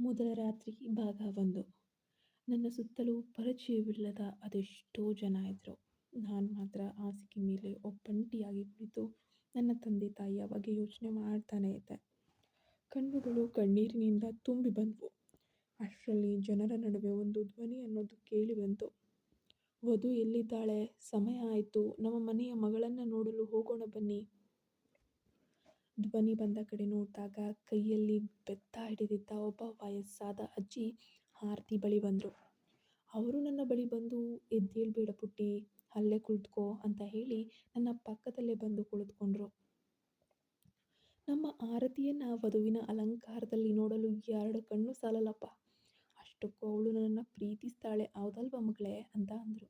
ಮೊದಲ ರಾತ್ರಿ ಭಾಗ ಒಂದು. ನನ್ನ ಸುತ್ತಲೂ ಪರಿಚಯವಿಲ್ಲದ ಅದೆಷ್ಟೋ ಜನ ಇದ್ದರು ನಾನು ಮಾತ್ರ ಹಾಸಿಗೆ ಮೇಲೆ ಒಬ್ಬಂಟಿಯಾಗಿ ಕುಳಿತು ನನ್ನ ತಂದೆ ತಾಯಿಯ ಬಗ್ಗೆ ಯೋಚನೆ ಮಾಡ್ತಾನೆ ಇದ್ದೆ. ಕಣ್ಣುಗಳು ಕಣ್ಣೀರಿನಿಂದ ತುಂಬಿ ಬಂದವು. ಅಷ್ಟರಲ್ಲಿ ಜನರ ನಡುವೆ ಒಂದು ಧ್ವನಿ ಅನ್ನೋದು ಕೇಳಿ ಬಂತು. ವಧು ಎಲ್ಲಿದ್ದಾಳೆ? ಸಮಯ ಆಯಿತು. ನಮ್ಮ ಮನೆಯ ಮಗಳನ್ನು ನೋಡಲು ಹೋಗೋಣ ಬನ್ನಿ. ಧ್ವನಿ ಬಂದ ಕಡೆ ನೋಡಿದಾಗ ಕೈಯಲ್ಲಿ ಬೆತ್ತ ಹಿಡಿದಿದ್ದ ಒಬ್ಬ ವಯಸ್ಸಾದ ಅಜ್ಜಿ ಆರತಿ ಬಳಿ ಬಂದರು. ಅವರು ನನ್ನ ಬಳಿ ಬಂದು ಎದ್ದೇಳಬೇಡ ಪುಟ್ಟಿ, ಅಲ್ಲೇ ಕುಳಿತುಕೋ ಅಂತ ಹೇಳಿ ನನ್ನ ಪಕ್ಕದಲ್ಲೇ ಬಂದು ಕುಳಿತುಕೊಂಡ್ರು. ನಮ್ಮ ಆರತಿಯನ್ನು ವಧುವಿನ ಅಲಂಕಾರದಲ್ಲಿ ನೋಡಲು ಎರಡು ಕಣ್ಣು ಸಾಲಲ್ಲಪ್ಪ. ಅಷ್ಟಕ್ಕೂ ಅವಳು ನನ್ನನ್ನು ಪ್ರೀತಿಸ್ತಾಳೆ, ಹೌದಲ್ವ ಮಗಳೇ? ಅಂತ ಅಂದರು.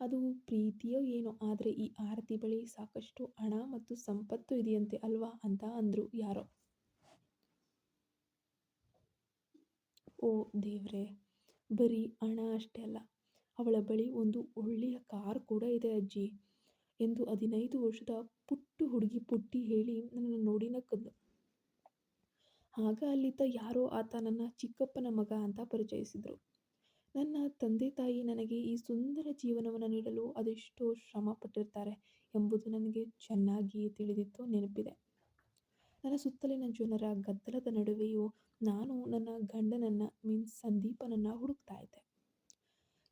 ಅದು ಪ್ರೀತಿಯೋ ಏನೋ, ಆದರೆ ಈ ಆರತಿ ಬಳಿ ಸಾಕಷ್ಟು ಹಣ ಮತ್ತು ಸಂಪತ್ತು ಇದೆಯಂತೆ ಅಲ್ವಾ ಅಂತ ಅಂದರು ಯಾರೋ. ಓ ದೇವ್ರೆ, ಬರೀ ಹಣ ಅಷ್ಟೇ ಅಲ್ಲ, ಅವಳ ಬಳಿ ಒಂದು ಒಳ್ಳೆಯ ಕಾರ್ ಕೂಡ ಇದೆ ಅಜ್ಜಿ ಎಂದು ಹದಿನೈದು ವರ್ಷದ ಪುಟ್ಟು ಹುಡುಗಿ ಪುಟ್ಟಿ ಹೇಳಿ ನನ್ನನ್ನು ನೋಡಿ ನಕ್ಕದ್ದು ಆಗ ಅಲ್ಲಿದ್ದ ಯಾರೋ ಆತ ನನ್ನ ಚಿಕ್ಕಪ್ಪನ ಮಗ ಅಂತ ಪರಿಚಯಿಸಿದರು. ನನ್ನ ತಂದೆ ತಾಯಿ ನನಗೆ ಈ ಸುಂದರ ಜೀವನವನ್ನು ನೀಡಲು ಅದೆಷ್ಟೋ ಶ್ರಮ ಪಟ್ಟಿರ್ತಾರೆ ಎಂಬುದು ನನಗೆ ಚೆನ್ನಾಗಿ ತಿಳಿದಿತ್ತು ನೆನಪಿದೆ. ನನ್ನ ಸುತ್ತಲಿನ ಜನರ ಗದ್ದಲದ ನಡುವೆಯೂ ನಾನು ನನ್ನ ಗಂಡನನ್ನು ಮೀನ್ಸ್ ಸಂದೀಪನನ್ನು ಹುಡುಕ್ತಾ ಇದ್ದೆ.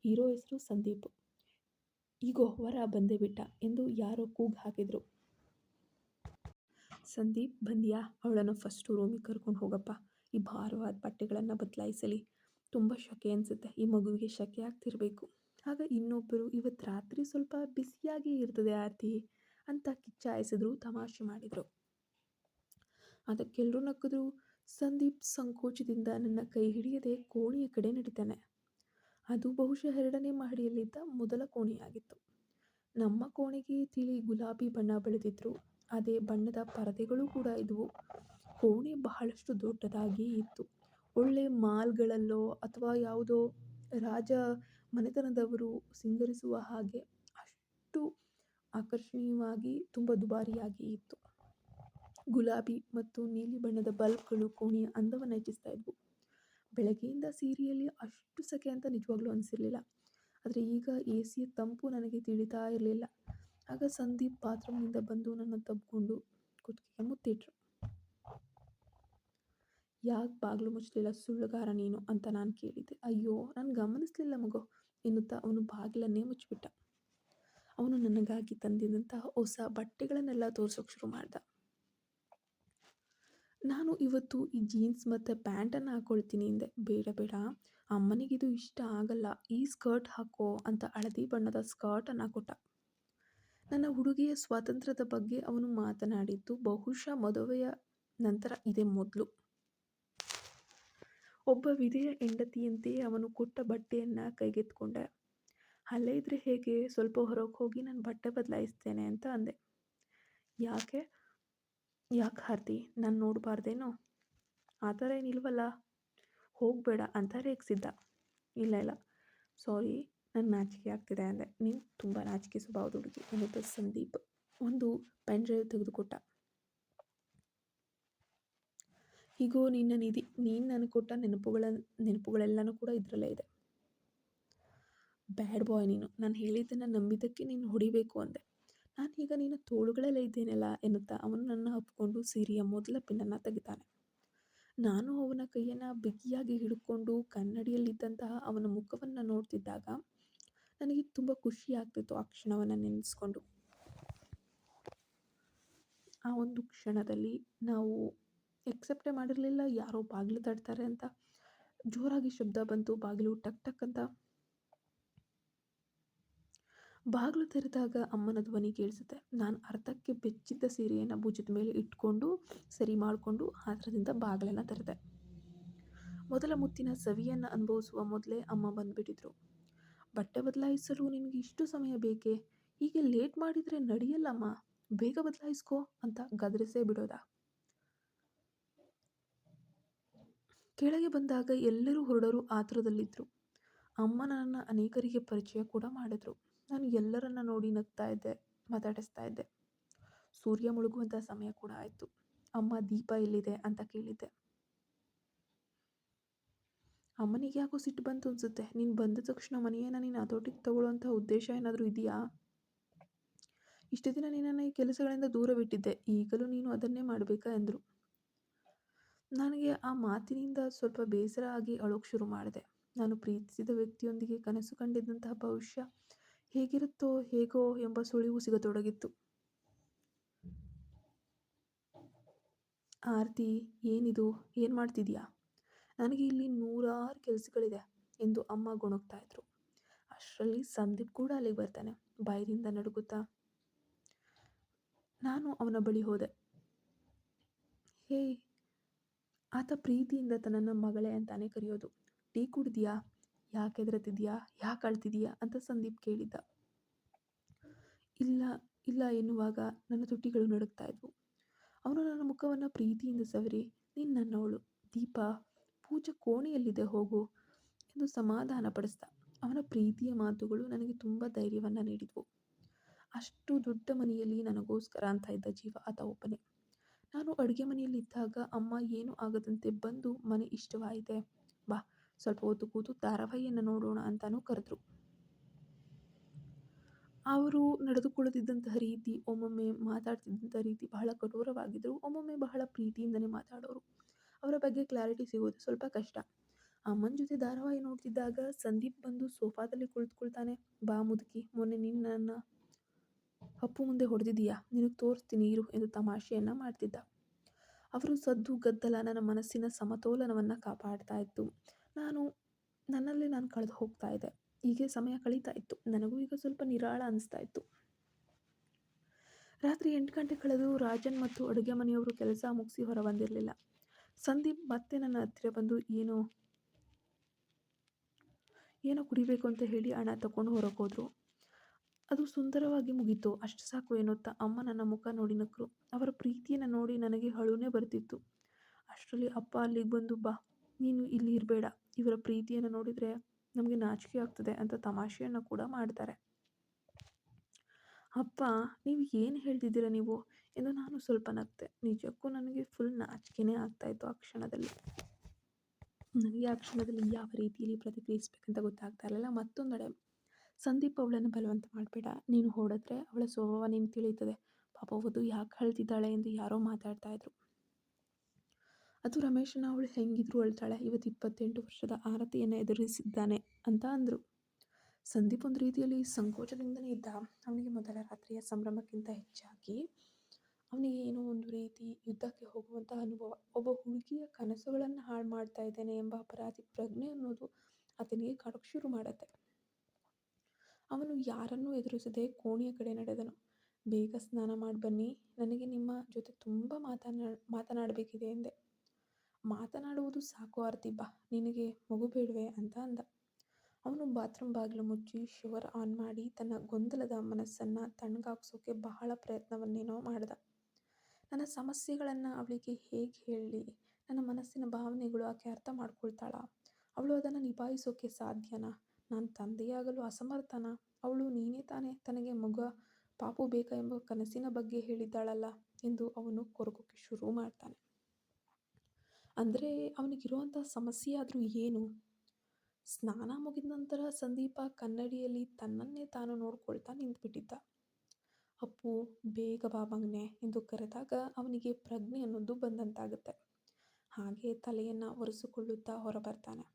ಹೀರೋ ಹೆಸರು ಸಂದೀಪ್. ಈಗೋ ಹೊರ ಬಂದೇ ಬಿಟ್ಟ ಎಂದು ಯಾರೋ ಕೂಗು ಹಾಕಿದರು. ಸಂದೀಪ್ ಬಂದ್ಯಾ? ಅವಳನ್ನು ಫಸ್ಟು ರೂಮಿಗೆ ಕರ್ಕೊಂಡು ಹೋಗಪ್ಪ. ಈ ಭಾರವಾದ ಬಟ್ಟೆಗಳನ್ನು ಬದಲಾಯಿಸಲಿ. ತುಂಬ ಶಕೆ ಅನಿಸುತ್ತೆ. ಈ ಮಗುವಿಗೆ ಶೆಕೆ ಆಗ್ತಿರಬೇಕು. ಆಗ ಇನ್ನೊಬ್ಬರು ಇವತ್ತು ರಾತ್ರಿ ಸ್ವಲ್ಪ ಬಿಸಿಯಾಗಿ ಇರ್ತದೆ ಆರತಿ ಅಂತ ಕಿಚ್ಚಾಯಿಸಿದ್ರು, ತಮಾಷೆ ಮಾಡಿದರು. ಅದಕ್ಕೆಲ್ಲರೂ ನಕ್ಕಿದ್ರು ಸಂದೀಪ್ ಸಂಕೋಚದಿಂದ ನನ್ನ ಕೈ ಹಿಡಿಯದೆ ಕೋಣೆಯ ಕಡೆ ನಡೀತಾನೆ. ಅದು ಬಹುಶಃ ಎರಡನೇ ಮಹಡಿಯಲ್ಲಿದ್ದ ಮೊದಲ ಕೋಣೆಯಾಗಿತ್ತು. ನಮ್ಮ ಕೋಣೆಗೆ ತಿಳಿ ಗುಲಾಬಿ ಬಣ್ಣ ಬೆಳೆದಿದ್ರು. ಅದೇ ಬಣ್ಣದ ಪರದೆಗಳು ಕೂಡ ಇದ್ವು. ಕೋಣೆ ಬಹಳಷ್ಟು ದೊಡ್ಡದಾಗಿ ಇತ್ತು. ಒಳ್ಳೆ ಮಾಲ್ಗಳಲ್ಲೋ ಅಥವಾ ಯಾವುದೋ ರಾಜ ಮನೆತನದವರು ಸಿಂಗರಿಸುವ ಹಾಗೆ ಅಷ್ಟು ಆಕರ್ಷಣೀಯವಾಗಿ ತುಂಬ ದುಬಾರಿಯಾಗಿ ಇತ್ತು. ಗುಲಾಬಿ ಮತ್ತು ನೀಲಿ ಬಣ್ಣದ ಬಲ್ಬ್ಗಳು ಕೋಣೆಯ ಅಂದವನ್ನು ಹೆಚ್ಚಿಸ್ತಾ ಇದ್ವು. ಬೆಳಗ್ಗೆಯಿಂದ ಸೀರೆಯಲ್ಲಿ ಅಷ್ಟು ಸೆಕೆ ಅಂತ ನಿಜವಾಗ್ಲೂ ಅನಿಸಿರಲಿಲ್ಲ. ಆದರೆ ಈಗ ಎ ಸಿಯ ತಂಪು ನನಗೆ ತಿಳಿತಾ ಇರಲಿಲ್ಲ. ಆಗ ಸಂದೀಪ್ ಬಾತ್ರೂಮ್ನಿಂದ ಬಂದು ನನ್ನ ತಬ್ಕೊಂಡು ಕುತ್ತಿಗೆ ಮುತ್ತಿಟ್ರು. ಯಾಕೆ ಬಾಗಿಲು ಮುಚ್ಚಲಿಲ್ಲ ಸುಳ್ಳುಗಾರ ನೀನು ಅಂತ ನಾನು ಕೇಳಿದ್ದೆ. ಅಯ್ಯೋ, ನಾನು ಗಮನಿಸಲಿಲ್ಲ ಮಗು, ಎನ್ನುತ್ತಾ ಅವನು ಬಾಗಿಲನ್ನೇ ಮುಚ್ಚಿಬಿಟ್ಟ. ಅವನು ನನಗಾಗಿ ತಂದಿದ್ದಂತಹ ಹೊಸ ಬಟ್ಟೆಗಳನ್ನೆಲ್ಲ ತೋರಿಸೋಕೆ ಶುರು ಮಾಡ್ದ. ನಾನು ಇವತ್ತು ಈ ಜೀನ್ಸ್ ಮತ್ತು ಪ್ಯಾಂಟನ್ನು ಹಾಕ್ಕೊಳ್ತೀನಿ ಹಿಂದೆ ಬೇಡ ಬೇಡ, ಅಮ್ಮನಿಗಿದು ಇಷ್ಟ ಆಗಲ್ಲ. ಈ ಸ್ಕರ್ಟ್ ಹಾಕೋ ಅಂತ ಹಳದಿ ಬಣ್ಣದ ಸ್ಕರ್ಟನ್ನು ಕೊಟ್ಟ. ನನ್ನ ಹುಡುಗಿಯ ಸ್ವಾತಂತ್ರ್ಯದ ಬಗ್ಗೆ ಅವನು ಮಾತನಾಡಿದ್ದು ಬಹುಶಃ ಮದುವೆಯ ನಂತರ ಇದೇ ಮೊದಲು. ಒಬ್ಬ ವಿಧೆಯ ಹೆಂಡತಿಯಂತೆ ಅವನು ಕೊಟ್ಟ ಬಟ್ಟೆಯನ್ನು ಕೈಗೆತ್ಕೊಂಡೆ ಅಲ್ಲೇ ಇದ್ರೆ ಹೇಗೆ? ಸ್ವಲ್ಪ ಹೊರಗೆ ಹೋಗಿ ನಾನು ಬಟ್ಟೆ ಬದಲಾಯಿಸ್ತೇನೆ ಅಂತ ಅಂದೆ. ಯಾಕೆ? ಯಾಕೆ ಹಾರ್ತಿ ನಾನು ನೋಡಬಾರ್ದೇನೋ? ಆ ಥರ ಏನಿಲ್ವಲ್ಲ? ಹೋಗಬೇಡ ಅಂತ ರೇಗಿಸಿದ್ದ. ಇಲ್ಲ ಇಲ್ಲ. ಸಾರಿ ನನ್ನ ನಾಚಿಕೆ ಆಗ್ತಿದೆ ಅಂದೆ. ನೀನು ತುಂಬ ನಾಚಿಕೆ ಸ್ವಭಾವದ ಹುಡುಗಿ ಅನ್ನೋದು ಸಂದೀಪ್ ಒಂದು ಪೆನ್ ಡ್ರೈವ್ ತೆಗೆದುಕೊಟ್ಟ. ಹೀಗೋ ನಿನ್ನ ನಿಧಿ, ನೀನು ನನಗೆ ಕೊಟ್ಟ ನೆನಪುಗಳ, ನೆನಪುಗಳೆಲ್ಲನೂ ಕೂಡ ಇದರಲ್ಲೇ ಇದೆ. ಬ್ಯಾಡ್ ಬಾಯ್ ನೀನು. ನಾನು ಹೇಳಿದ್ದನ್ನು ನಂಬಿದ್ದಕ್ಕೆ ನೀನು ಹೊಡಿಬೇಕು ಅಂದೆ. ನಾನು ಈಗ ನಿನ್ನ ತೋಳುಗಳಲ್ಲೇ ಇದ್ದೇನಲ್ಲ ಎನ್ನುತ್ತಾ ಅವನು ನನ್ನ ಹಪ್ಪಿಕೊಂಡು ಸೀರೆಯ ಮೊದಲ ಪಿನ್ನನ್ನು ತೆಗಿತಾನೆ. ನಾನು ಅವನ ಕೈಯನ್ನು ಬಿಗಿಯಾಗಿ ಹಿಡ್ಕೊಂಡು ಕನ್ನಡಿಯಲ್ಲಿದ್ದಂತಹ ಅವನ ಮುಖವನ್ನು ನೋಡ್ತಿದ್ದಾಗ ನನಗೆ ತುಂಬ ಖುಷಿ ಆಗ್ತಿತ್ತು ಆ ಕ್ಷಣವನ್ನು ನೆನೆಸ್ಕೊಂಡು. ಆ ಒಂದು ಕ್ಷಣದಲ್ಲಿ ನಾವು ಎಕ್ಸೆಪ್ಟೇ ಮಾಡಿರಲಿಲ್ಲ, ಯಾರೋ ಬಾಗಿಲು ತಟ್ತಾರೆ ಅಂತ. ಜೋರಾಗಿ ಶಬ್ದ ಬಂತು, ಬಾಗಿಲು ಟಕ್ ಟಕ್ ಅಂತ. ಬಾಗಿಲು ತೆರೆದಾಗ ಅಮ್ಮನ ಧ್ವನಿ ಕೇಳಿಸುತ್ತೆ. ನಾನು ಅರ್ಧಕ್ಕೆ ಬೆಚ್ಚಿದ್ದ ಸೀರೆಯನ್ನು ಭುಜದ ಮೇಲೆ ಇಟ್ಕೊಂಡು, ಸರಿ ಮಾಡಿಕೊಂಡು ಹತ್ರದಿಂದ ಬಾಗಿಲನ್ನು ತೆರೆದೆ. ಮೊದಲ ಮುತ್ತಿನ ಸವಿಯನ್ನು ಅನುಭವಿಸುವ ಮೊದಲೇ ಅಮ್ಮ ಬಂದುಬಿಟ್ಟಿದ್ರು. ಬಟ್ಟೆ ಬದಲಾಯಿಸಲು ನಿನಗೆ ಇಷ್ಟು ಸಮಯ ಬೇಕೇ? ಹೀಗೆ ಲೇಟ್ ಮಾಡಿದರೆ ನಡೆಯಲ್ಲಮ್ಮ. ಬೇಗ ಬದಲಾಯಿಸ್ಕೋ ಅಂತ ಗದರಿಸೇ ಬಿಡೋದಾ? ಕೆಳಗೆ ಬಂದಾಗ ಎಲ್ಲರೂ ಹೊರಡರು, ಆತುರದಲ್ಲಿದ್ದರು. ಅಮ್ಮ ನನ್ನನ್ನು ಅನೇಕರಿಗೆ ಪರಿಚಯ ಕೂಡ ಮಾಡಿದ್ರು. ನಾನು ಎಲ್ಲರನ್ನ ನೋಡಿ ನಗ್ತಾ ಇದ್ದೆ, ಮಾತಾಡಿಸ್ತಾ ಇದ್ದೆ. ಸೂರ್ಯ ಮುಳುಗುವಂಥ ಸಮಯ ಕೂಡ ಆಯಿತು. ಅಮ್ಮ, ದೀಪ ಎಲ್ಲಿದೆ ಅಂತ ಕೇಳಿದ್ದೆ. ಅಮ್ಮನಿಗೆ ಯಾಕೋ ಸಿಟ್ಟು ಬಂತು ಅನ್ಸುತ್ತೆ. ನೀನು ಬಂದ ತಕ್ಷಣ ಮನೆಯನ್ನು ನೀನು ಹತೋಟಿಗೆ ತಗೊಳ್ಳೋಂಥ ಉದ್ದೇಶ ಏನಾದರೂ ಇದೆಯಾ? ಇಷ್ಟು ದಿನ ನೀನನ್ನು ಈ ಕೆಲಸಗಳಿಂದ ದೂರವಿಟ್ಟಿದ್ದೆ. ಈಗಲೂ ನೀನು ಅದನ್ನೇ ಮಾಡಬೇಕಾ ಎಂದರು. ನನಗೆ ಆ ಮಾತಿನಿಂದ ಸ್ವಲ್ಪ ಬೇಸರ ಆಗಿ ಅಳೋಕೆ ಶುರು ಮಾಡಿದೆ. ನಾನು ಪ್ರೀತಿಸಿದ ವ್ಯಕ್ತಿಯೊಂದಿಗೆ ಕನಸು ಕಂಡಿದ್ದಂತಹ ಭವಿಷ್ಯ ಹೇಗಿರುತ್ತೋ ಹೇಗೋ ಎಂಬ ಸುಳಿವು ಸಿಗತೊಡಗಿತ್ತು. ಆರತಿ, ಏನಿದು? ಏನು ಮಾಡ್ತಿದ್ಯಾ? ನನಗೆ ಇಲ್ಲಿ ನೂರಾರು ಕೆಲಸಗಳಿದೆ ಎಂದು ಅಮ್ಮ ಗೊಣಗ್ತಾ ಇದ್ರು. ಅಷ್ಟರಲ್ಲಿ ಸಂದೀಪ್ ಕೂಡ ಅಲ್ಲಿಗೆ ಬರ್ತಾನೆ. ಬಾಯಿಂದ ನಡುಗುತ್ತಾ, ನಾನು ಅವನ ಬಳಿ ಹೋದೆ. ಹೇ ಆತ ಪ್ರೀತಿಯಿಂದ ತನ್ನನ್ನು ಮಗಳೇ ಅಂತಾನೆ ಕರೆಯೋದು. ಟೀ ಕುಡ್ದಿಯಾ? ಯಾಕೆ ಹೆದರತಿದ್ಯಾ? ಯಾಕೆ ಅಳ್ತಿದ್ಯಾ? ಅಂತ ಸಂದೀಪ್ ಕೇಳಿದ್ದ. ಇಲ್ಲ ಇಲ್ಲ, ಎನ್ನುವಾಗ ನನ್ನ ತುಟಿಗಳು ನಡುಗ್ತಾ ಇದ್ವು. ಅವನು ನನ್ನ ಮುಖವನ್ನು ಪ್ರೀತಿಯಿಂದ ಸವರಿ, ನೀನು ನನ್ನವಳು. ದೀಪ, ಪೂಜೆ ಕೋಣೆಯಲ್ಲಿದೆ, ಹೋಗು ಎಂದು ಸಮಾಧಾನ ಪಡಿಸ್ದ. ಅವನ ಪ್ರೀತಿಯ ಮಾತುಗಳು ನನಗೆ ತುಂಬ ಧೈರ್ಯವನ್ನು ನೀಡಿದ್ವು. ಅಷ್ಟು ದೊಡ್ಡ ಮನೆಯಲ್ಲಿ ನನಗೋಸ್ಕರ ಅಂತ ಇದ್ದ ಜೀವ ಆತ ಒಬ್ಬನೇ. ನಾನು ಅಡುಗೆ ಮನೆಯಲ್ಲಿ ಇದ್ದಾಗ ಅಮ್ಮ ಏನೂ ಆಗದಂತೆ ಬಂದು ಮನೆ ಇಷ್ಟವಾಯಿತೆ. ಬಾ, ಸ್ವಲ್ಪ ಹೊತ್ತು ಕೂತು ಧಾರಾವಾಹಿಯನ್ನು ನೋಡೋಣ ಅಂತಾನೂ ಕರೆದ್ರು. ಅವರು ನಡೆದುಕೊಳ್ಳುತ್ತಿದ್ದಂತಹ ರೀತಿ, ಒಮ್ಮೊಮ್ಮೆ ಮಾತಾಡ್ತಿದ್ದಂಥ ರೀತಿ ಬಹಳ ಕಠೋರವಾಗಿದ್ದರು ಒಮ್ಮೊಮ್ಮೆ ಬಹಳ ಪ್ರೀತಿಯಿಂದನೇ ಮಾತಾಡೋರು. ಅವರ ಬಗ್ಗೆ ಕ್ಲಾರಿಟಿ ಸಿಗೋದು ಸ್ವಲ್ಪ ಕಷ್ಟ. ಅಮ್ಮನ ಜೊತೆ ಧಾರಾವಾಹಿ ನೋಡ್ತಿದ್ದಾಗ ಸಂದೀಪ್ ಬಂದು ಸೋಫಾದಲ್ಲಿ ಕುಳಿತುಕೊಳ್ತಾನೆ. ಬಾ ಮುದುಕಿ, ಮೊನ್ನೆ ನಿನ್ನ ನನ್ನ ಅಪ್ಪು ಮುಂದೆ ಹೊಡೆದಿದೀಯಾ ನಿನಗೆ ತೋರಿಸ್ತೀನಿ, ಇರು ಎಂದು ತಮಾಷೆಯನ್ನು ಮಾಡ್ತಿದ್ದ. ಅವರು ಸದ್ದು ಗದ್ದಲ ನನ್ನ ಮನಸ್ಸಿನ ಸಮತೋಲನವನ್ನು ಕಾಪಾಡ್ತಾ ಇತ್ತು. ನಾನು, ನನ್ನಲ್ಲೇ ನಾನು ಕಳೆದು ಹೋಗ್ತಾ ಇದ್ದೆ. ಹೀಗೆ ಸಮಯ ಕಳೀತಾ ಇತ್ತು. ನನಗೂ ಈಗ ಸ್ವಲ್ಪ ನಿರಾಳ ಅನಿಸ್ತಾ ಇತ್ತು. ರಾತ್ರಿ ಎಂಟು ಗಂಟೆ ಕಳೆದು ರಾಜನ್ ಮತ್ತು ಅಡುಗೆ ಮನೆಯವರು ಕೆಲಸ ಮುಗಿಸಿ ಹೊರ ಬಂದಿರಲಿಲ್ಲ ಸಂದೀಪ್ ಮತ್ತೆ ನನ್ನ ಹತ್ತಿರ ಬಂದು, ಏನೋ ಏನೋ ಕುಡಿಬೇಕು ಅಂತ ಹೇಳಿ ಹಣ ತಗೊಂಡು ಹೊರಗೆ ಹೋದರು. ಅದು ಸುಂದರವಾಗಿ ಮುಗೀತು. ಅಷ್ಟು ಸಾಕು ಎನ್ನುತ್ತಾ ಅಮ್ಮ ನನ್ನ ಮುಖ ನೋಡಿ ನಕ್ಕರು ಅವರ ಪ್ರೀತಿಯನ್ನು ನೋಡಿ ನನಗೆ ಅಳುನೇ ಬರ್ತಿತ್ತು. ಅಷ್ಟರಲ್ಲಿ ಅಪ್ಪ ಅಲ್ಲಿಗೆ ಬಂದು, ಬಾ, ನೀನು ಇಲ್ಲಿ ಇರಬೇಡ. ಇವರ ಪ್ರೀತಿಯನ್ನು ನೋಡಿದರೆ ನಮಗೆ ನಾಚಿಕೆ ಆಗ್ತದೆ ಅಂತ ತಮಾಷೆಯನ್ನು ಕೂಡ ಮಾಡ್ತಾರೆ. ಅಪ್ಪ, ನೀವು ಏನು ಹೇಳ್ತಿದ್ದೀರಾ ನೀವು? ಎಂದು ನಾನು ಸ್ವಲ್ಪ ನಗ್ತೆ. ನಿಜಕ್ಕೂ ನನಗೆ ಫುಲ್ ನಾಚಿಕೆನೇ ಆಗ್ತಾಯಿತ್ತು ಆ ಕ್ಷಣದಲ್ಲಿ. ನನಗೆ ಆ ಕ್ಷಣದಲ್ಲಿ ಯಾವ ರೀತಿಯಲ್ಲಿ ಪ್ರತಿಕ್ರಿಯಿಸ್ಬೇಕಂತ ಗೊತ್ತಾಗ್ತಾ ಇರಲಿಲ್ಲ. ಮತ್ತೊಂದೆಡೆ ಸಂದೀಪ್ ಅವಳನ್ನು ಬಲವಂತ ಮಾಡಬೇಡ. ನೀನು ಹೊಡೆದ್ರೆ ಅವಳ ಸ್ವಭಾವ ನೀನು ತಿಳಿಯುತ್ತದೆ. ಪಾಪ ವಧು ಯಾಕೆ ಅಳ್ತಿದ್ದಾಳೆ ಎಂದು ಯಾರೋ ಮಾತಾಡ್ತಾ ಇದ್ರು. ಅದು ರಮೇಶನ, ಅವಳು ಹೆಂಗಿದ್ರು ಅಳ್ತಾಳೆ. ಇವತ್ತು ಇಪ್ಪತ್ತೆಂಟು ವರ್ಷದ ಆರತಿಯನ್ನು ಎದುರಿಸಿದ್ದಾನೆ ಅಂತ ಅಂದರು. ಸಂದೀಪ್ ಒಂದು ರೀತಿಯಲ್ಲಿ ಸಂಕೋಚದಿಂದನೇ ಇದ್ದ. ಅವನಿಗೆ ಮೊದಲ ರಾತ್ರಿಯ ಸಂಭ್ರಮಕ್ಕಿಂತ ಹೆಚ್ಚಾಗಿ ಅವನಿಗೆ ಏನೋ ಒಂದು ರೀತಿ ಯುದ್ಧಕ್ಕೆ ಹೋಗುವಂಥ ಅನುಭವ. ಒಬ್ಬ ಹುಡುಗಿಯ ಕನಸುಗಳನ್ನು ಹಾಳು ಮಾಡ್ತಾ ಇದ್ದೇನೆ ಎಂಬ ಅಪರಾಧಿ ಪ್ರಜ್ಞೆ ಅನ್ನೋದು ಆತನಿಗೆ ಕಾಡೋಕ್ಕೆ ಶುರು ಮಾಡುತ್ತೆ. ಅವನು ಯಾರನ್ನೂ ಎದುರಿಸದೆ ಕೋಣೆಯ ಕಡೆ ನಡೆದನು. ಬೇಗ ಸ್ನಾನ ಮಾಡಿ ಬನ್ನಿ. ನನಗೆ ನಿಮ್ಮ ಜೊತೆ ತುಂಬ ಮಾತನಾ, ಮಾತನಾಡಬೇಕಿದೆ ಎಂದೆ. ಮಾತನಾಡುವುದು ಸಾಕು ಆರ್ತಿ ಬಾ ನಿನಗೆ ಮಗು ಬೇಡುವೆ ಅಂತ ಅಂದ. ಅವನು ಬಾತ್ರೂಮ್ ಬಾಗಿಲು ಮುಚ್ಚಿ ಶವರ್ ಆನ್ ಮಾಡಿ ತನ್ನ ಗೊಂದಲದ ಮನಸ್ಸನ್ನು ತಣ್ಣಗಾಗ್ಸೋಕೆ ಬಹಳ ಪ್ರಯತ್ನವನ್ನೇನೋ ಮಾಡ್ದ. ನನ್ನ ಸಮಸ್ಯೆಗಳನ್ನು ಅವಳಿಗೆ ಹೇಗೆ ಹೇಳಲಿ ನನ್ನ ಮನಸ್ಸಿನ ಭಾವನೆಗಳು ಆಕೆ ಅರ್ಥ ಮಾಡ್ಕೊಳ್ತಾಳ? ಅವಳು ಅದನ್ನು ನಿಭಾಯಿಸೋಕೆ ಸಾಧ್ಯನಾ? ನಾನು ತಂದೆಯಾಗಲು ಅಸಮರ್ಥನ? ಅವಳು ನೀನೇ ತಾನೇ ತನಗೆ ಮಗ? ಪಾಪು ಬೇಕಾ ಎಂಬ ಕನಸಿನ ಬಗ್ಗೆ ಹೇಳಿದ್ದಾಳಲ್ಲ? ಎಂದು ಅವನು ಕೊರಗೋಕೆ ಶುರು ಮಾಡ್ತಾನೆ. ಅಂದರೆ ಅವನಿಗಿರುವಂಥ ಸಮಸ್ಯೆ ಆದರೂ ಏನು? ಸ್ನಾನ ಮುಗಿದ ನಂತರ ಸಂದೀಪ ಕನ್ನಡಿಯಲ್ಲಿ ತನ್ನನ್ನೇ ತಾನು ನೋಡ್ಕೊಳ್ತಾ ನಿಂತುಬಿಟ್ಟಿದ್ದ. ಅಪ್ಪು, ಬೇಗ ಬಾ ಎಂದು ಕರೆದಾಗ ಅವನಿಗೆ ಪ್ರಜ್ಞೆ ಅನ್ನೋದು ಬಂದಂತಾಗುತ್ತೆ. ಹಾಗೆ ತಲೆಯನ್ನು ಒರೆಸಿಕೊಳ್ಳುತ್ತಾ ಹೊರಬರ್ತಾನೆ.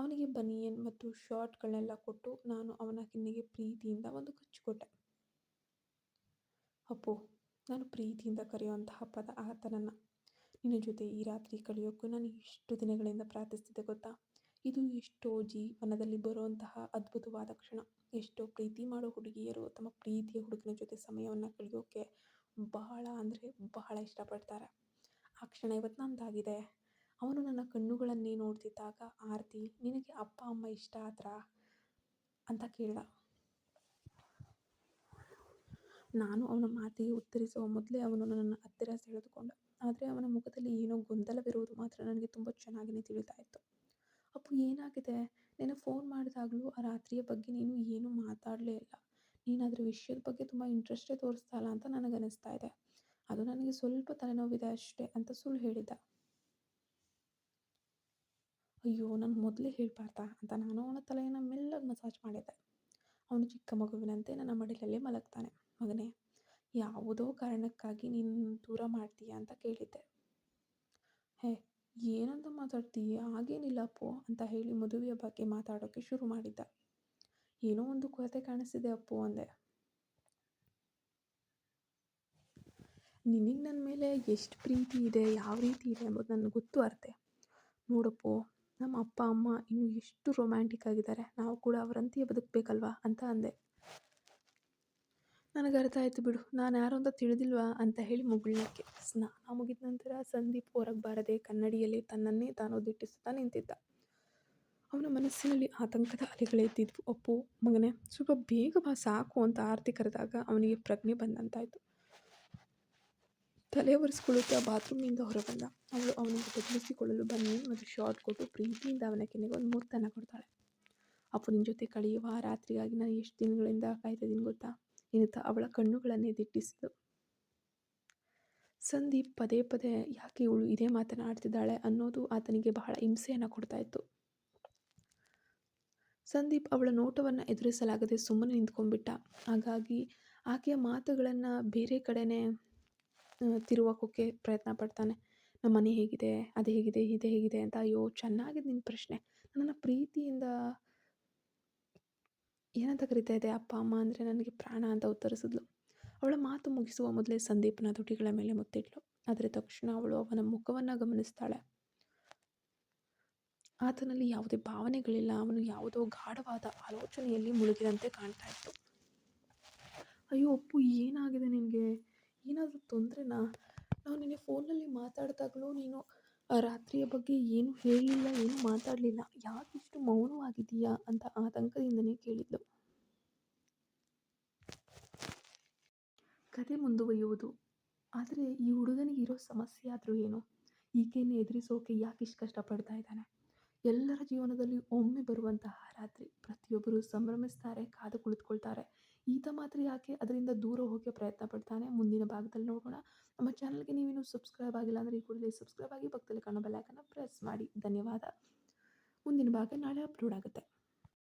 ಅವನಿಗೆ ಬನಿಯನ್ ಮತ್ತು ಶಾರ್ಟ್ಗಳನ್ನೆಲ್ಲ ಕೊಟ್ಟು ನಾನು ಅವನ ಕೆನ್ನೆಗೆ ಪ್ರೀತಿಯಿಂದ ಒಂದು ಕಚ್ಚು ಕೊಟ್ಟೆ. ಅಪ್ಪು, ನಾನು ಪ್ರೀತಿಯಿಂದ ಕರೆಯುವಂತಹ ಪದ ಆತನನ್ನು. ನಿನ್ನ ಜೊತೆ ಈ ರಾತ್ರಿ ಕಳೆಯೋಕ್ಕೂ ನಾನು ಎಷ್ಟು ದಿನಗಳಿಂದ ಪ್ರಾರ್ಥಿಸ್ತಿದ್ದೆ ಗೊತ್ತಾ? ಇದು ಎಷ್ಟೋ ಜೀವನದಲ್ಲಿ ಬರುವಂತಹ ಅದ್ಭುತವಾದ ಕ್ಷಣ. ಎಷ್ಟೋ ಪ್ರೀತಿ ಮಾಡೋ ಹುಡುಗಿಯರು ತಮ್ಮ ಪ್ರೀತಿಯ ಹುಡುಗನ ಜೊತೆ ಸಮಯವನ್ನು ಕಳೆಯೋಕ್ಕೆ ಬಹಳ ಅಂದರೆ ಬಹಳ ಇಷ್ಟಪಡ್ತಾರೆ. ಆ ಕ್ಷಣ ಇವತ್ತು ನಂದಾಗಿದೆ ಅವನು ನನ್ನ ಕಣ್ಣುಗಳನ್ನೇ ನೋಡ್ತಿದ್ದಾಗ, ಆರತಿ, ನಿನಗೆ ಅಪ್ಪ, ಅಮ್ಮ ಇಷ್ಟ ಆದ್ರ? ಅಂತ ಕೇಳ್ದ. ನಾನು ಅವನ ಮಾತಿಗೆ ಉತ್ತರಿಸುವ ಮೊದಲೇ ಅವನು ನನ್ನ ಹತ್ತಿರ ಸೆಳೆದುಕೊಂಡ. ಆದರೆ ಅವನ ಮುಖದಲ್ಲಿ ಏನೋ ಗೊಂದಲವಿರುವುದು ಮಾತ್ರ ನನಗೆ ತುಂಬ ಚೆನ್ನಾಗಿಯೇ ತಿಳಿತಾ ಇತ್ತು. ಅಪ್ಪು, ಏನಾಗಿದೆ? ನೀನು ಫೋನ್ ಮಾಡಿದಾಗಲೂ ಆ ರಾತ್ರಿಯ ಬಗ್ಗೆ ನೀನು ಏನೂ ಮಾತಾಡಲೇ ಇಲ್ಲ. ನೀನು ಅದರ ವಿಷಯದ ಬಗ್ಗೆ ತುಂಬ ಇಂಟ್ರೆಸ್ಟೇ ತೋರಿಸ್ತಾ ಇಲ್ಲ ಅಂತ ನನಗನ್ನಿಸ್ತಾ ಇದೆ. ಅದು ನನಗೆ ಸ್ವಲ್ಪ ತಲೆನೋವಿದೆ ಅಷ್ಟೇ, ಅಂತ ಸುಳ್ಳು ಹೇಳಿದ್ದ. ಅಯ್ಯೋ, ನಾನು ಮೊದಲೇ ಹೇಳಬಾರ್ದಾ ಅಂತ ನಾನು ಅವನ ತಲೆಯನ್ನು ಮೆಲ್ಲಗೆ ಮಸಾಜ್ ಮಾಡಿದೆ. ಅವನು ಚಿಕ್ಕ ಮಗುವಿನಂತೆ ನನ್ನ ಮಡಿಲಲ್ಲೇ ಮಲಗ್ತಾನೆ. ಮಗನೇ, ಯಾವುದೋ ಕಾರಣಕ್ಕಾಗಿ ನೀನು ದೂರ ಮಾಡ್ತೀಯಾ ಅಂತ ಕೇಳಿದ್ದೆ. ಹೇ, ಏನಂತ ಮಾತಾಡ್ತೀಯ? ಹಾಗೇನಿಲ್ಲ ಅಪ್ಪು ಅಂತ ಹೇಳಿ ಮದುವೆಯ ಬಗ್ಗೆ ಮಾತಾಡೋಕ್ಕೆ ಶುರು ಮಾಡಿದ್ದ. ಏನೋ ಒಂದು ಕೊರತೆ ಕಾಣಿಸ್ತಿದೆ ಅಪ್ಪು ಅಂದೆ. ನಿನಗೆ ನನ್ನ ಮೇಲೆ ಎಷ್ಟು ಪ್ರೀತಿ ಇದೆ? ಯಾವ ರೀತಿ ಇದೆ ಎಂಬುದು ನನಗೆ ಗೊತ್ತು ಅರ್ತೆ. ನೋಡಪ್ಪು ನಮ್ಮ ಅಪ್ಪ, ಅಮ್ಮ ಇನ್ನು ಎಷ್ಟು ರೊಮ್ಯಾಂಟಿಕ್ ಆಗಿದ್ದಾರೆ. ನಾವು ಕೂಡ ಅವರಂತೆಯೇ ಬದುಕಬೇಕಲ್ವಾ? ಅಂತ ಅಂದೆ. ನನಗೆ ಅರ್ಥ ಆಯಿತು ಬಿಡು. ನಾನು ಯಾರು ಅಂತ ತಿಳಿದಿಲ್ವಾ? ಅಂತ ಹೇಳಿ ಮುಗುಳ್ನಕ್ಕೆ. ಸ್ನಾನ ಮುಗಿದ ನಂತರ ಸಂದೀಪ್ ಹೊರಗೆ ಬಾರದೆ ಕನ್ನಡಿಯಲ್ಲಿ ತನ್ನನ್ನೇ ತಾನು ದಿಟ್ಟಿಸುತ್ತಾ ನಿಂತಿದ್ದ. ಅವನ ಮನಸ್ಸಿನಲ್ಲಿ ಆತಂಕದ ಅಲೆಗಳೆದ್ದಿದ್ವು ಅಪ್ಪು, ಮಗನೇ, ಸ್ವಲ್ಪ ಬೇಗ ಬಾ, ಸಾಕು ಅಂತ ಆರತಿ ಕರೆದಾಗ ಅವನಿಗೆ ಪ್ರಜ್ಞೆ ಬಂದಂತಾಯಿತು. ತಲೆ ಒರೆಸ್ಕೊಳ್ಳುತ್ತಾ ಬಾತ್ರೂಮಿಂದ ಹೊರಬಂದ. ಅವಳು ಅವನಿಗೆ ಬದಲಿಸಿಕೊಳ್ಳಲು ಬನ್ನಿ ಮತ್ತು ಶಾರ್ಟ್ ಕೊಟ್ಟು ಪ್ರೀತಿಯಿಂದ ಅವನ ಕೆನೆಗೆ ಒಂದು ಮುತ್ತನ್ನು ಕೊಡ್ತಾಳೆ. ಅಪ್ಪು ನಿನ್ನ ಜೊತೆ ಕಳೆಯುವ ರಾತ್ರಿಗಾಗಿ ನಾನು ಎಷ್ಟು ದಿನಗಳಿಂದ ಕಾಯ್ತಿದ್ದೀನಿ ಗೊತ್ತಾ ಎನ್ನುತ್ತ ಅವಳ ಕಣ್ಣುಗಳನ್ನೇ ದಿಟ್ಟಿಸಿತು ಸಂದೀಪ್, ಪದೇ ಪದೇ ಯಾಕೆ ಇವಳು ಇದೇ ಮಾತನ್ನು ಆಡ್ತಿದ್ದಾಳೆ ಅನ್ನೋದು ಆತನಿಗೆ ಬಹಳ ಹಿಂಸೆಯನ್ನು ಕೊಡ್ತಾ ಇತ್ತು. ಸಂದೀಪ್ ಅವಳ ನೋಟವನ್ನು ಎದುರಿಸಲಾಗದೆ ಸುಮ್ಮನೆ ನಿಂತ್ಕೊಂಡ್ಬಿಟ್ಟ. ಹಾಗಾಗಿ ಆಕೆಯ ಮಾತುಗಳನ್ನು ಬೇರೆ ಕಡೆನೇ ತಿರುವಾಕೋಕ್ಕೆ ಪ್ರಯತ್ನ ಪಡ್ತಾನೆ. ನಮ್ಮ ಮನೆ ಹೇಗಿದೆ, ಅದು ಹೇಗಿದೆ, ಇದು ಹೇಗಿದೆ ಅಂತ ಅಯ್ಯೋ, ಚೆನ್ನಾಗಿದೆ ನಿನ್ನ ಪ್ರಶ್ನೆ. ನನ್ನ ಪ್ರೀತಿಯಿಂದ ಏನಂತ ಕರಿತಾ ಇದೆ? ಅಪ್ಪ, ಅಮ್ಮ ಅಂದರೆ ನನಗೆ ಪ್ರಾಣ ಅಂತ ಉತ್ತರಿಸಿದ್ಲು. ಅವಳ ಮಾತು ಮುಗಿಸುವ ಮೊದಲೇ ಸಂದೀಪನ ತುಟಿಗಳ ಮೇಲೆ ಮುತ್ತಿಟ್ಲು. ಆದರೆ ತಕ್ಷಣ ಅವಳು ಅವನ ಮುಖವನ್ನು ಗಮನಿಸ್ತಾಳೆ. ಆತನಲ್ಲಿ ಯಾವುದೇ ಭಾವನೆಗಳಿಲ್ಲ. ಅವನು ಯಾವುದೋ ಗಾಢವಾದ ಆಲೋಚನೆಯಲ್ಲಿ ಮುಳುಗಿದಂತೆ ಕಾಣ್ತಾ ಇತ್ತು. ಅಯ್ಯೋ, ಅಪ್ಪು, ಏನಾಗಿದೆ ನಿನಗೆ? ಏನಾದರೂ ತೊಂದರೆನಾ? ನಾವು ನಿನ್ನೆ ಫೋನಲ್ಲಿ ಮಾತಾಡಿದಾಗಲೂ ನೀನು ರಾತ್ರಿಯ ಬಗ್ಗೆ ಏನು ಹೇಳಲಿಲ್ಲ ಏನು ಮಾತಾಡಲಿಲ್ಲ ಯಾಕಿಷ್ಟು ಮೌನವಾಗಿದೆಯಾ ಅಂತ ಆತಂಕದಿಂದನೇ ಕೇಳಿದ್ಲು. ಕತೆ ಮುಂದುವರಿಯುವುದು. ಆದರೆ ಈ ಹುಡುಗನಿಗೆ ಇರೋ ಸಮಸ್ಯೆ ಆದರೂ ಏನು? ಈಕೆಯನ್ನು ಎದುರಿಸೋಕೆ ಯಾಕೆ ಇಷ್ಟು ಕಷ್ಟಪಡ್ತಾ ಇದ್ದಾನೆ? ಎಲ್ಲರ ಜೀವನದಲ್ಲಿ ಒಮ್ಮೆ ಬರುವಂತಹ ರಾತ್ರಿ ಪ್ರತಿಯೊಬ್ಬರು ಸಂಭ್ರಮಿಸ್ತಾರೆ, ಕಾದು ಕುಳಿತುಕೊಳ್ತಾರೆ. ಈತ ಮಾತ್ರ ಯಾಕೆ ಅದರಿಂದ ದೂರ ಹೋಗೋಕ್ಕೆ ಪ್ರಯತ್ನ ಪಡ್ತಾನೆ? ಮುಂದಿನ ಭಾಗದಲ್ಲಿ ನೋಡೋಣ. ನಮ್ಮ ಚಾನಲ್ಗೆ ನೀವಿನ್ನೂ ಸಬ್ಸ್ಕ್ರೈಬ್ ಆಗಿಲ್ಲ ಅಂದರೆ ಈ ಕೂಡಲೇ ಸಬ್ಸ್ಕ್ರೈಬ್ ಆಗಿ ಪಕ್ಕದಲ್ಲಿ ಕಾಣೋ ಬೆಲ್ಲೈಕನ್ನು ಪ್ರೆಸ್ ಮಾಡಿ. ಧನ್ಯವಾದ. ಮುಂದಿನ ಭಾಗ ನಾಳೆ ಅಪ್ಲೋಡ್ ಆಗುತ್ತೆ.